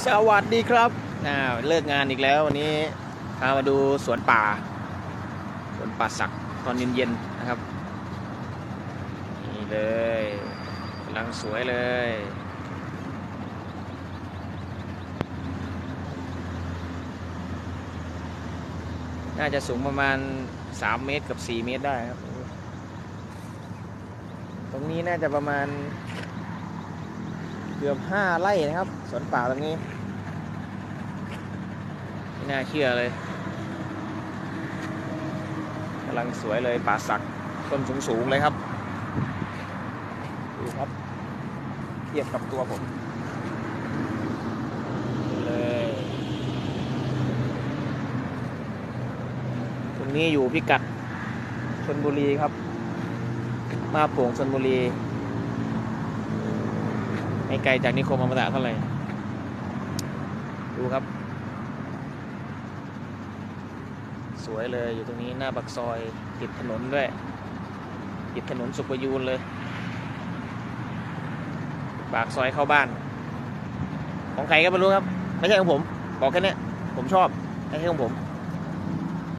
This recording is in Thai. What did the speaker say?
สวัสดีครับอ่าเลิกงานอีกแล้ววันนี้พามาดูสวนป่า สวนป่าสักตอนเย็นๆนะครับ นี่เลยกำลังสวยเลย น่าจะสูงประมาณ 3 เมตรกับ 4 เมตรได้ครับ ตรงนี้น่าจะประมาณ กือบ5ไร่นะครับ สวนป่าตรงนี้ ไม่น่าเชื่อเลยกำลังสวยเลยป่าสักต้นสูงๆเลยครับ ดูครับ เทียบกับตัวผมเลยตรงนี้อยู่พิกัดชนบุรีครับ มาโป่งชนบุรี ไม่ไกลจากนิคมอมตะเท่าไหร่ ดูครับ สวยเลยอยู่ตรงนี้หน้าบักซอยติดถนนด้วย ติดถนนสุขประยูนเลย ปากซอยเข้าบ้าน ของใครก็ไม่รู้ครับ ไม่ใช่ของผม บอกแค่นี้ผมชอบ ไม่ใช่ของผม